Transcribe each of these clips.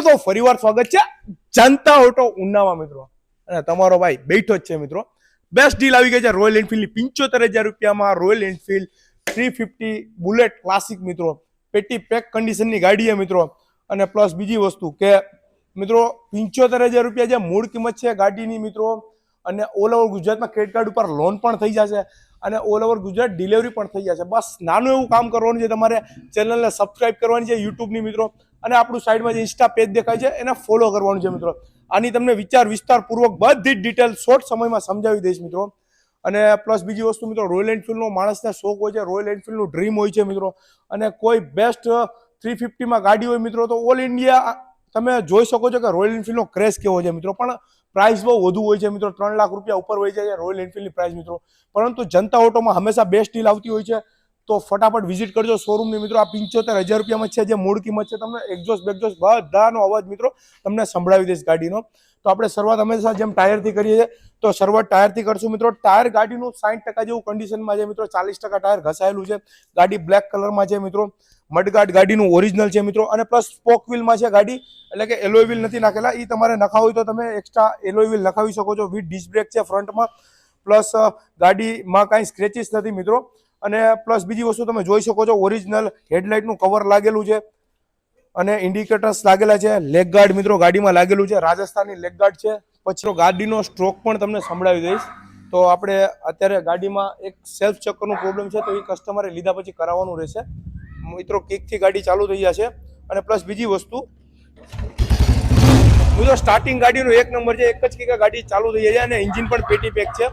મિત્રો તો ફરીવાર સ્વાગત છે. જનતા ઓટો ઉનામાં મિત્રો. અને તમારો ભાઈ બેઠો જ છે મિત્રો. બેસ્ટ ડીલ આવી ગઈ છે રોયલ એન્ફિલ્ડની પિંચોતેર હજાર રૂપિયામાં Royal Enfield three fifty Bullet Classic મિત્રો. પેટી પેક કન્ડિશનની ગાડી છે મિત્રો. અને પ્લસ બીજી વસ્તુ કે મિત્રો, પિંચોતેર હજાર રૂપિયા જે મૂળ કિંમત છે ગાડીની મિત્રો, અને ઓલ ઓવર ગુજરાતમાં ક્રેડિટ કાર્ડ ઉપર લોન પણ થઈ જશે, અને ઓલ ઓવર ગુજરાત ડિલિવરી પણ થઈ જશે. બસ નાનું એવું કામ કરવાનું છે તમારે. ચેનલને સબસ્ક્રાઇબ કરવાની છે યુટ્યુબની મિત્રો. અને આપણું સાઈડમાં જે ઇન્સ્ટા પેજ દેખાય છે, એને ફોલો કરવાનું છે મિત્રો. આની તમને વિચાર વિસ્તારપૂર્વક બધી જ ડિટેલ શોર્ટ સમયમાં સમજાવી દઈશ મિત્રો. અને પ્લસ બીજી વસ્તુ મિત્રો રોયલ એન્ફિલ્ડનો માણસને શોખ હોય છે રોયલ એન્ફિલ્ડનું ડ્રીમ હોય છે મિત્રો. અને કોઈ બેસ્ટ થ્રી ફિફ્ટીમાં ગાડી હોય મિત્રો, તો ઓલ ઇન્ડિયા તમે જોઈ શકો છો કે રોયલ એનફિલ્ડનો ક્રેશ કેવો છે મિત્રો. પણ પ્રાઇસ બહુ વધુ હોય છે મિત્રો, ત્રણ લાખ રૂપિયા ઉપર હોય છે રોયલ એન્ફિલ્ડની પ્રાઇસ મિત્રો. પરંતુ જનતા ઓટોમાં હંમેશા બેસ્ટ ડીલ આવતી હોય છે. તો ફટાફટ વિઝિટ કરજો શોરૂમની મિત્રો. આ પંચોતેર હજાર રૂપિયામાં છે જે મૂળ કિંમત છે તમને એક્ઝોસ્ટ બેક્ઝોસ્ટ બધાનો અવાજ મિત્રો તમને સંભળાવી દઈશ ગાડીનો. તો આપણે શરૂઆત હંમેશા જેમ ટાયરથી કરીએ છીએ, તો શરૂઆત ટાયરથી કરશું મિત્રો. ટાયર ગાડીનું સાઠ ટકા જેવું કન્ડિશનમાં છે મિત્રો. ચાલીસ ટકા ટાયર ઘસાયેલું છે. ગાડી બ્લેક કલરમાં છે મિત્રો. મડગાર્ડ ગાડીનું ઓરિજિનલ છે મિત્રો. અને પ્લસ સ્પોક વ્હીલમાં છે ગાડી. એટલે કે એલોય વ્હીલ નથી નાખેલા. એ તમારે નખાવ હોય તો તમે એક્સ્ટ્રા એલોય વ્હીલ નખાવી શકો છો. વિથ ડિસ્ક બ્રેક છે ફ્રન્ટમાં પ્લસ ગાડીમાં કાંઈ સ્ક્રેચીસ નથી મિત્રો. અને પ્લસ બીજી વસ્તુ તમે જોઈ શકો છો ઓરિજિનલ હેડલાઇટનું કવર લાગેલું છે અને ઇન્ડિકેટર્સ લાગેલા છે. લેગ ગાર્ડ મિત્રો ગાડીમાં લાગેલું છે. રાજસ્થાની લેગ ગાર્ડ છે. પછી ગાડીનો સ્ટ્રોક પણ તમને સંભળાવી દઈશ. તો આપણે અત્યારે ગાડીમાં એક સેલ્ફ ચક્કરનું પ્રોબ્લેમ છે, તો એ કસ્ટમરે લીધા પછી કરાવવાનું રહેશે. મિત્રો, કિકથી ગાડી ચાલુ થઈ જશે. અને પ્લસ બીજી વસ્તુ મિત્રો સ્ટાર્ટિંગ ગાડીનો એક નંબર છે. એક જ કિકા ગાડી ચાલુ થઈ જાય અને એન્જિન પણ પેટી પેક છે.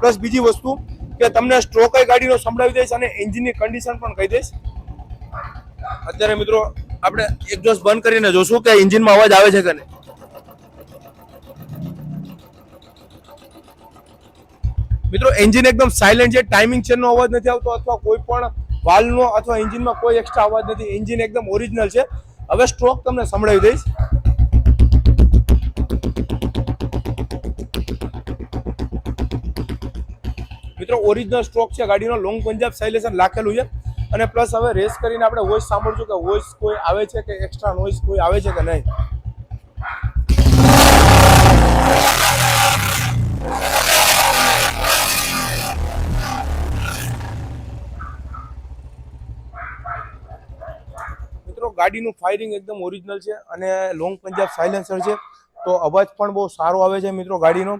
પ્લસ બીજી વસ્તુ કે તમને સ્ટ્રોક ગાડીનો સંભળાવી દઈશ અને એન્જિનની કન્ડિશન પણ કહી દઈશ. અત્યારે મિત્રો, આપણે એક્ઝોસ્ટ બંધ કરીને જોશું કે એન્જિનમાં અવાજ આવે છે કે નહીં. મિત્રો એન્જિન એકદમ સાયલેન્ટ છે ટાઈમિંગ ચેનનો અવાજ નથી આવતો અથવા કોઈ પણ વાલનો અથવા એન્જિનમાં કોઈ એક્સ્ટ્રા અવાજ નથી. એન્જિન એકદમ ઓરિજિનલ છે. હવે સ્ટ્રોક તમને સંભળાવી દઈશ. મિત્રો ઓરિજિનલ સ્ટ્રોક છે. ગાડીનો લોંગ પંજાબ સાઇલેશન લાખેલું છે. અને પ્લસ હવે રેસ કરીને આપણે વોઇસ સાંભળશું કે વોઇસ કોઈ આવે છે કે એક્સ્ટ્રા નોઇસ કોઈ આવે છે કે નહીં. મિત્રો, ગાડીનું ફાયરિંગ એકદમ ઓરિજિનલ છે અને લોંગ પંજાબ સાયલેન્સર છે. તો અવાજ પણ બહુ સારો આવે છે મિત્રો ગાડીનો.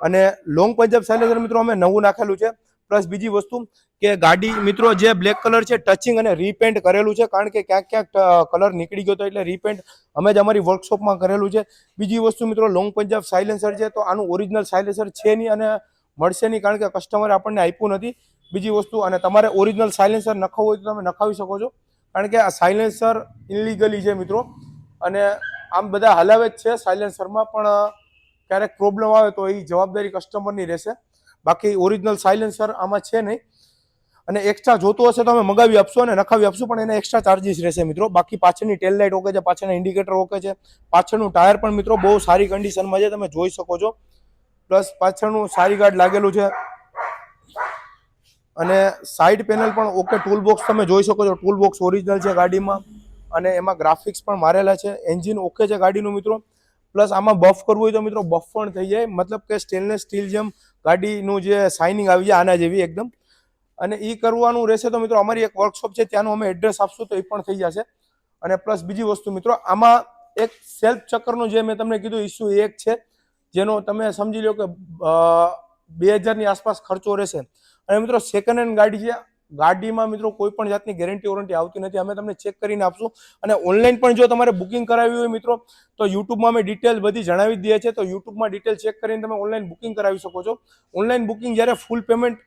અને લોંગ પંજાબ સાયલેન્સર મિત્રો અમે નવું નાખેલું છે. પ્લસ બીજી વસ્તુ કે ગાડી મિત્રો જે બ્લેક કલર છે ટચિંગ અને રીપેન્ટ કરેલું છે, કારણ કે ક્યાંક ક્યાંક કલર નીકળી ગયો હતો એટલે રીપેન્ટ અમે જ અમારી વર્કશોપમાં કરેલું છે. બીજી વસ્તુ મિત્રો લોંગ પંજાબ સાઇલેન્સર છે, તો આનું ઓરિજિનલ સાયલેન્સર છે નહીં અને મળશે નહીં કારણ કે કસ્ટમરે આપણને આપ્યું નથી. બીજી વસ્તુ, અને તમારે ઓરિજિનલ સાયલેન્સર નખાવવું હોય તો તમે નખાવી શકો છો. કારણ કે આ સાયલેન્સર ઇલિગલી છે મિત્રો. અને આમ બધા હલાવે જ છે સાયલેન્સરમાં પણ ક્યારેક પ્રોબ્લેમ આવે તો એ જવાબદારી કસ્ટમરની રહેશે. બાકી ઓરિજિનલ સાયલેન્સર આમાં છે નહીં. અને એક્સ્ટ્રા જોતું હશે તો અમે મગાવી આપશું અને નખાવી આપશું, પણ એને એક્સ્ટ્રા ચાર્જીસ રહેશે મિત્રો. બાકી પાછળની ટેલ લાઇટ ઓકે છે, પાછળના ઇન્ડિકેટર ઓકે છે. પાછળનું ટાયર પણ મિત્રો બહુ સારી કન્ડિશનમાં છે, તમે જોઈ શકો છો. પ્લસ પાછળનું સારી ગાર્ડ લાગેલું છે. અને સાઈડ પેનલ પણ ઓકે ટૂલ બોક્સ તમે જોઈ શકો છો. ટૂલ બોક્સ ઓરિજિનલ છે ગાડીમાં. અને એમાં ગ્રાફિક્સ પણ મારેલા છે. એન્જિન ઓકે છે ગાડીનું મિત્રો. પ્લસ આમાં બફ કરવું હોય તો મિત્રો બફ પણ થઈ જાય. મતલબ કે સ્ટેનલેસ સ્ટીલ જેમ ગાડીનું જે શાઇનિંગ આવી જાય આના જેવી એકદમ. અને એ કરવાનું રહેશે તો મિત્રો અમારી એક વર્કશોપ છે, ત્યાંનું અમે એડ્રેસ આપશું તો એ પણ થઈ જશે. અને પ્લસ બીજી વસ્તુ મિત્રો, આમાં એક સેલ્ફ ચક્કરનું જે મેં તમને કીધું ઇસ્યુ એક છે, જેનો તમે સમજી લો કે બે હજારની આસપાસ ખર્ચો રહેશે. અને મિત્રો સેકન્ડ હેન્ડ ગાડી છે ગાડીમાં મિત્રો કોઈ પણ જાતની ગેરંટી વોરંટી આવતી નથી. અમે તમને ચેક કરીને આપશું. અને ઓનલાઈન પણ જો તમારે બુકિંગ કરાવી હોય મિત્રો, તો યુટ્યુબમાં અમે ડિટેલ બધી જણાવી દઈએ છીએ. તો યુટ્યુબમાં ડિટેલ ચેક કરીને તમે ઓનલાઈન બુકિંગ કરાવી શકો છો. ઓનલાઈન બુકિંગ જ્યારે ફૂલ પેમેન્ટ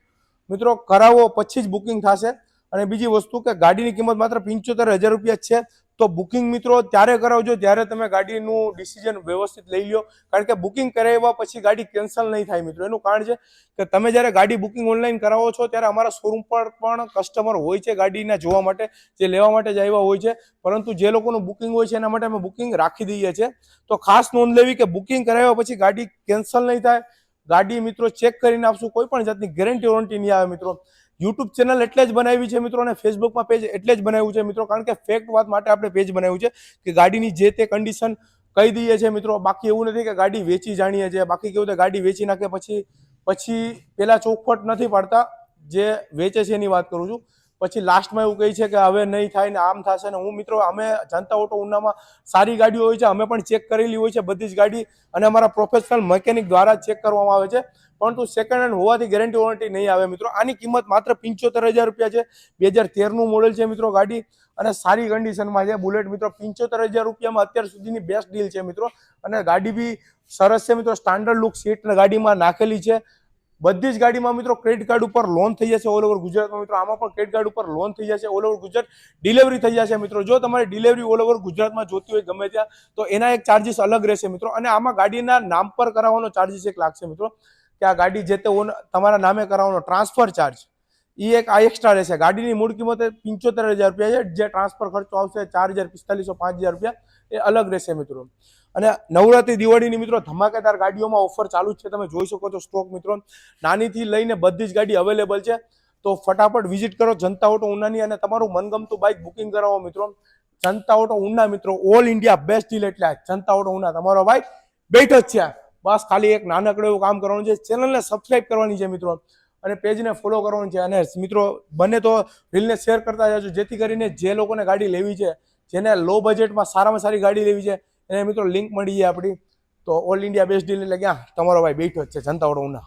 મિત્રો કરાવો, પછી જ બુકિંગ થશે. અને બીજી વસ્તુ કે ગાડીની કિંમત માત્ર પંચોતેર હજાર રૂપિયા છે. તો બુકિંગ મિત્રો ત્યારે કરાવજો જ્યારે તમે ગાડીનું ડિસિઝન વ્યવસ્થિત લઈ લો કારણ કે બુકિંગ કરાવ્યા પછી ગાડી કેન્સલ નહીં થાય મિત્રો. એનું કારણ છે કે તમે જ્યારે ગાડી બુકિંગ ઓનલાઈન કરાવો છો ત્યારે અમારા શોરૂમ પર પણ કસ્ટમર હોય છે ગાડીના જોવા માટે, જે લેવા માટે જ આવ્યા હોય છે. પરંતુ જે લોકોનું બુકિંગ હોય છે એના માટે અમે બુકિંગ રાખી દઈએ છીએ. તો ખાસ નોંધ લેવી કે બુકિંગ કરાવ્યા પછી ગાડી કેન્સલ નહીં થાય. ગાડી મિત્રો ચેક કરીને આપશું. કોઈ પણ જાતની ગેરંટી વોરંટી નહીં આવે મિત્રો. યુટ્યુબ ચેનલ એટલે જ બનાવી છે મિત્રો અને ફેસબુકમાં પેજ એટલે જ બનાવ્યું છે મિત્રો. કારણ કે ફેક્ટ વાત માટે આપણે પેજ બનાવ્યું છે કે ગાડીની જે તે કન્ડિશન કહી દઈએ છીએ મિત્રો. બાકી એવું નથી કે ગાડી વેચી જાણીએ છીએ. બાકી કેવું ગાડી વેચી નાખે પછી પછી પેલા ચોખવટ નથી પાડતા જે વેચે છે એની વાત કરું છું. પછી લાસ્ટમાં એવું કહે છે કે હવે નહીં થાય ને આમ થશે ને હું મિત્રો, અમે જનતા ઓટો ઉનામાં સારી ગાડીઓ હોય છે. અમે પણ ચેક કરેલી હોય છે બધી જ ગાડી અને અમારા પ્રોફેશનલ મેકેનિક દ્વારા ચેક કરવામાં આવે છે. પરંતુ સેકન્ડ હેન્ડ હોવાથી ગેરંટી વોરંટી નહીં આવે મિત્રો. આની કિંમત માત્ર પંચોતેર હજાર રૂપિયા છે. બે હજાર તેરનું મોડેલ છે મિત્રો ગાડી. અને સારી કન્ડિશનમાં છે. બુલેટ મિત્રો પંચોતેર હજાર રૂપિયામાં અત્યાર સુધીની બેસ્ટ ડીલ છે મિત્રો. અને ગાડી બી સરસ છે મિત્રો. સ્ટાન્ડર્ડ લુક સીટ ગાડીમાં નાખેલી છે. બધી જ ગાડીમાં મિત્રો ક્રેડિટ કાર્ડ ઉપર લોન થઈ જશે ઓલ ઓવર ગુજરાતમાં મિત્રો. આમાં પણ ક્રેડિટ કાર્ડ ઉપર લોન થઈ જશે ઓલ ઓવર ગુજરાત. ડિલિવરી થઈ જશે મિત્રો. જો તમારે ડિલિવરી ઓલ ઓવર ગુજરાતમાં જોતી હોય ગમે ત્યાં, તો એના એક ચાર્જિસ અલગ રહેશે મિત્રો. અને આમાં ગાડીના નામ પર કરાવવાનો ચાર્જિસ એક લાગશે મિત્રો. કે આ ગાડી જે તે તમારા નામે કરાવવાનો ટ્રાન્સફર ચાર્જ એ એક આ એક્સ્ટ્રા રહેશે. ગાડીની મૂળ કિંમત પંચોતેર હજાર રૂપિયા છે. જે ટ્રાન્સફર ખર્ચો આવશે ચાર હજાર, પિસ્તાલીસો, પાંચ હજાર રૂપિયા એ અલગ રહેશે મિત્રો. અને નવરાત્રી, દિવાળીની મિત્રો ધમાકેદાર ગાડીઓમાં ઓફર ચાલુ છે. તમે જોઈ શકો છો સ્ટોક મિત્રો. નાનીથી લઈને બધી જ ગાડી અવેલેબલ છે. તો ફટાફટ વિઝિટ કરો જનતા ઓટો ઉનાની અને તમારું મનગમતું બાઇક બુકિંગ કરાવો મિત્રો. જનતા ઓટો ઉના મિત્રો ઓલ ઇન્ડિયા બેસ્ટ ડીલ એટલે જનતા ઓટો ઉના. તમારો બાઇક બેઠો જ છે બસ ખાલી એક નાનકડું એવું કામ કરવાનું છે. ચેનલને સબસ્ક્રાઈબ કરવાની છે મિત્રો. અને પેજને ફોલો કરવાનું છે. અને મિત્રો, બને તો રીલને શેર કરતા જજો. જેથી કરીને જે લોકોને ગાડી લેવી છે, જેને લો બજેટમાં સારામાં સારી ગાડી લેવી છે, એને મિત્રો લિંક મળી જાય આપણી. તો ઓલ ઇન્ડિયા બેસ્ટ ડીલ એટલે ક્યાં? તમારો ભાઈ બેઠો જ છે, જનતા વડો ઉના.